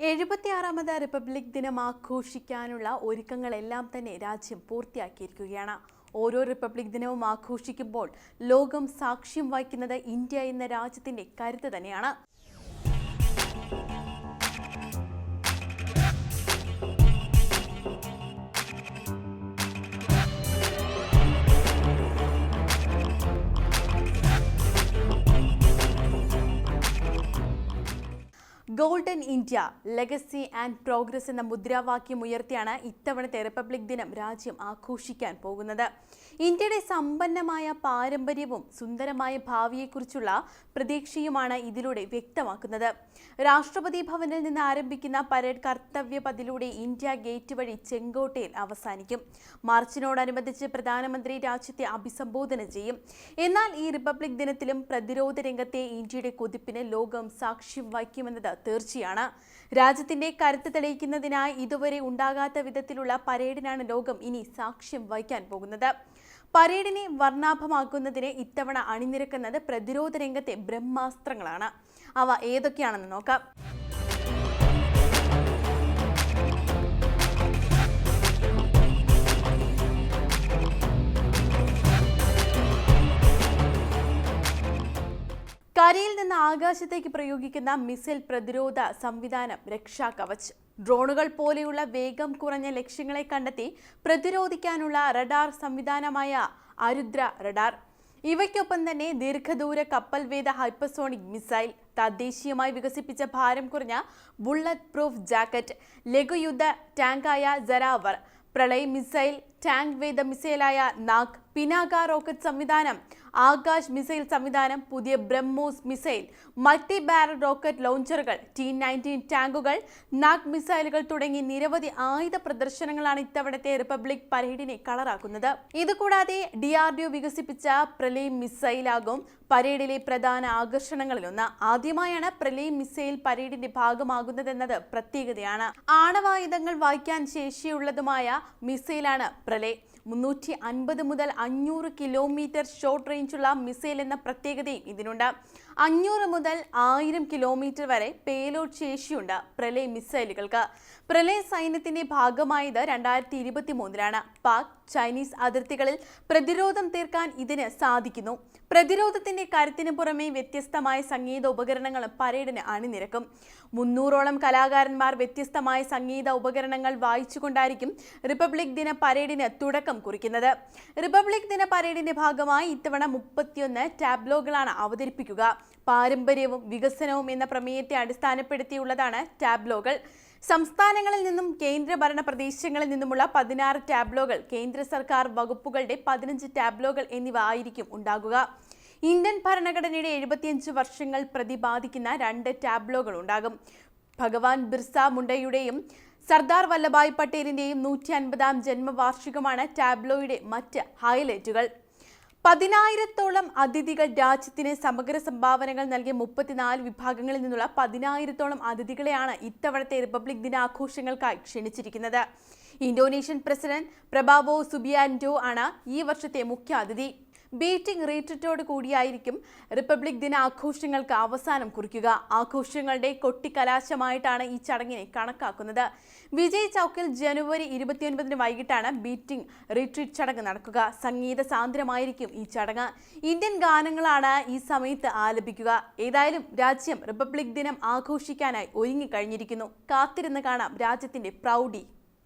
എഴുപത്തിയാറാമത് republic ദിനം ആഘോഷിക്കാനുള്ള ഒരുക്കങ്ങളെല്ലാം തന്നെ രാജ്യം പൂർത്തിയാക്കിയിരിക്കുകയാണ്. ഓരോ റിപ്പബ്ലിക് ദിനവും ആഘോഷിക്കുമ്പോൾ ലോകം സാക്ഷ്യം വഹിക്കുന്നത് ഇന്ത്യ എന്ന രാജ്യത്തിന്റെ കരുത്ത് തന്നെയാണ്. Golden India legacy and progress എന്ന മുദ്രാവാക്യം ഉയർത്തിയാണ് ഇത്തവണത്തെ റിപ്പബ്ലിക് ദിനം രാജ്യം ആഘോഷിക്കാൻ പോകുന്നത്. ഇന്ത്യയുടെ സമ്പന്നമായ പാരമ്പര്യവും സുന്ദരമായ ഭാവിയെക്കുറിച്ചുള്ള പ്രതീക്ഷയുമാണ് ഇതിലൂടെ വ്യക്തമാക്കുന്നത്. രാഷ്ട്രപതി ഭവനിൽ നിന്ന് ആരംഭിക്കുന്ന പരേഡ് കർത്തവ്യ പതിലൂടെ ഇന്ത്യ ഗേറ്റ് വഴി ചെങ്കോട്ടയിൽ അവസാനിക്കും. മാർച്ചിനോടനുബന്ധിച്ച് പ്രധാനമന്ത്രി രാജ്യത്തെ അഭിസംബോധന ചെയ്യും. എന്നാൽ ഈ റിപ്പബ്ലിക് ദിനത്തിലും പ്രതിരോധ രംഗത്തെ ഇന്ത്യയുടെ കുതിപ്പിന് ലോകം സാക്ഷ്യം വഹിക്കുമെന്നത് തീർച്ചയാണ്. രാജ്യത്തിന്റെ കരുത്ത് തെളിയിക്കുന്നതിനായി ഇതുവരെ ഉണ്ടാകാത്ത വിധത്തിലുള്ള പരേഡിനാണ് ലോകം ഇനി സാക്ഷ്യം വഹിക്കാൻ പോകുന്നത്. പരേഡിനെ വർണാഭമാക്കുന്നതിന് ഇത്തവണ അണിനിരക്കുന്നത് പ്രതിരോധ രംഗത്തെ ബ്രഹ്മാസ്ത്രങ്ങളാണ്. അവ ഏതൊക്കെയാണെന്ന് നോക്കാം. കരയിൽ നിന്ന് ആകാശത്തേക്ക് പ്രയോഗിക്കുന്ന മിസൈൽ പ്രതിരോധ സംവിധാനം രക്ഷാ കവച് ഡ്രോണുകൾ പോലെയുള്ള വേഗം കുറഞ്ഞ ലക്ഷ്യങ്ങളെ കണ്ടെത്തി പ്രതിരോധിക്കാനുള്ള റഡാർ സംവിധാനമായ അരുദ്ര റഡാർ. ഇവയ്ക്കൊപ്പം തന്നെ ദീർഘദൂര കപ്പൽ വേദ ഹൈപ്പർസോണിക് മിസൈൽ തദ്ദേശീയമായി വികസിപ്പിച്ച ഭാരം കുറഞ്ഞ ബുള്ളറ്റ് പ്രൂഫ് ജാക്കറ്റ് ലഘുയുദ്ധ ടാങ്കായ ജരാവർ പ്രളയ മിസൈൽ ടാങ്ക് വേദ മിസൈലായ നാഗ് പിനാക റോക്കറ്റ് സംവിധാനം ആകാശ് മിസൈൽ സംവിധാനം പുതിയ BrahMos missile multi barrel rocket ലോഞ്ചറുകൾ T nineteen ടാങ്കുകൾ നാഗ് മിസൈലുകൾ തുടങ്ങി നിരവധി ആയുധ പ്രദർശനങ്ങളാണ് ഇത്തവണത്തെ റിപ്പബ്ലിക് പരേഡിനെ കളറാക്കുന്നത്. ഇതുകൂടാതെ ഡി ആർ ഡി ഒ വികസിപ്പിച്ച പ്രലയം മിസൈലാകും പരേഡിലെ പ്രധാന ആകർഷണങ്ങളിലൊന്ന് ആദ്യമായാണ് പ്രലയം മിസൈൽ പരേഡിന്റെ ഭാഗമാകുന്നതെന്നത് പ്രത്യേകതയാണ്. ആണവായുധങ്ങൾ വായിക്കാൻ ശേഷിയുള്ളതുമായ മിസൈലാണ് പ്രളയ്. മുന്നൂറ്റി അൻപത് മുതൽ അഞ്ഞൂറ് കിലോമീറ്റർ ഷോർട്ട് റേഞ്ചുള്ള മിസൈൽ എന്ന പ്രത്യേകതയും ഇതിനുണ്ട്. അഞ്ഞൂറ് മുതൽ ആയിരം കിലോമീറ്റർ വരെ പേലോഡ് ശേഷിയുണ്ട് പ്രളയ മിസൈലുകൾക്ക് പ്രളയ സൈന്യത്തിന്റെ ഭാഗമായത് രണ്ടായിരത്തി ഇരുപത്തി മൂന്നിലാണ് പാക് ചൈനീസ് അതിർത്തികളിൽ പ്രതിരോധം തീർക്കാൻ ഇതിന് സാധിക്കുന്നു. പ്രതിരോധത്തിന്റെ കരുത്തിന് പുറമെ വ്യത്യസ്തമായ സംഗീത ഉപകരണങ്ങളും പരേഡിന് അണിനിരക്കും. മുന്നൂറോളം കലാകാരന്മാർ വ്യത്യസ്തമായ സംഗീത ഉപകരണങ്ങൾ വായിച്ചുകൊണ്ടായിരിക്കും റിപ്പബ്ലിക് ദിന പരേഡിന് തുടക്കം കുറിക്കുന്നത്. റിപ്പബ്ലിക് ദിന പരേഡിന്റെ ഭാഗമായി ഇത്തവണ മുപ്പത്തിയൊന്ന് ടാബ്ലോകളാണ് അവതരിപ്പിക്കുക. പാരമ്പര്യവും വികസനവും എന്ന പ്രമേയത്തെ അടിസ്ഥാനപ്പെടുത്തിയുള്ളതാണ് ടാബ്ലോകൾ. സംസ്ഥാനങ്ങളിൽ നിന്നും കേന്ദ്രഭരണ പ്രദേശങ്ങളിൽ നിന്നുമുള്ള പതിനാറ് ടാബ്ലോകൾ കേന്ദ്ര സർക്കാർ വകുപ്പുകളുടെ പതിനഞ്ച് ടാബ്ലോകൾ എന്നിവ ആയിരിക്കും ഉണ്ടാകുക. ഇന്ത്യൻ ഭരണഘടനയുടെ എഴുപത്തിയഞ്ച് വർഷങ്ങൾ പ്രതിപാദിക്കുന്ന രണ്ട് ടാബ്ലോകൾ ഉണ്ടാകും. ഭഗവാൻ ബിർസ മുണ്ടയുടെയും സർദാർ വല്ലഭായ് പട്ടേലിന്റെയും നൂറ്റി അൻപതാം ജന്മവാർഷികമാണ് ടാബ്ലോയുടെ മറ്റ് ഹൈലൈറ്റുകൾ. പതിനായിരത്തോളം അതിഥികൾ രാജ്യത്തിന് സമഗ്ര സംഭാവനകൾ നൽകിയ മുപ്പത്തിനാല് വിഭാഗങ്ങളിൽ നിന്നുള്ള പതിനായിരത്തോളം അതിഥികളെയാണ് ഇത്തവണത്തെ റിപ്പബ്ലിക് ദിനാഘോഷങ്ങൾക്കായി ക്ഷണിച്ചിരിക്കുന്നത്. ഇന്തോനേഷ്യൻ പ്രസിഡന്റ് പ്രബാവോ സുബിയാൻഡോ ആണ് ഈ വർഷത്തെ മുഖ്യ അതിഥി. ബീറ്റിംഗ് റീട്രിറ്റോട് കൂടിയായിരിക്കും റിപ്പബ്ലിക് ദിന ആഘോഷങ്ങൾക്ക് അവസാനം കുറിക്കുക. ആഘോഷങ്ങളുടെ കൊട്ടിക്കലാശമായിട്ടാണ് ഈ ചടങ്ങിനെ കണക്കാക്കുന്നത്. വിജയ് ചൌക്കിൽ ജനുവരി ഇരുപത്തിയൊൻപതിന് വൈകിട്ടാണ് ബീറ്റിംഗ് റീട്രീറ്റ് ചടങ്ങ് നടക്കുക. സംഗീത സാന്ദ്രമായിരിക്കും ഈ ചടങ്ങ്. ഇന്ത്യൻ ഗാനങ്ങളാണ് ഈ സമയത്ത് ആലപിക്കുക. ഏതായാലും രാജ്യം റിപ്പബ്ലിക് ദിനം ആഘോഷിക്കാനായി ഒരുങ്ങിക്കഴിഞ്ഞിരിക്കുന്നു. കാത്തിരുന്ന് കാണാം രാജ്യത്തിന്റെ പ്രൗഢി.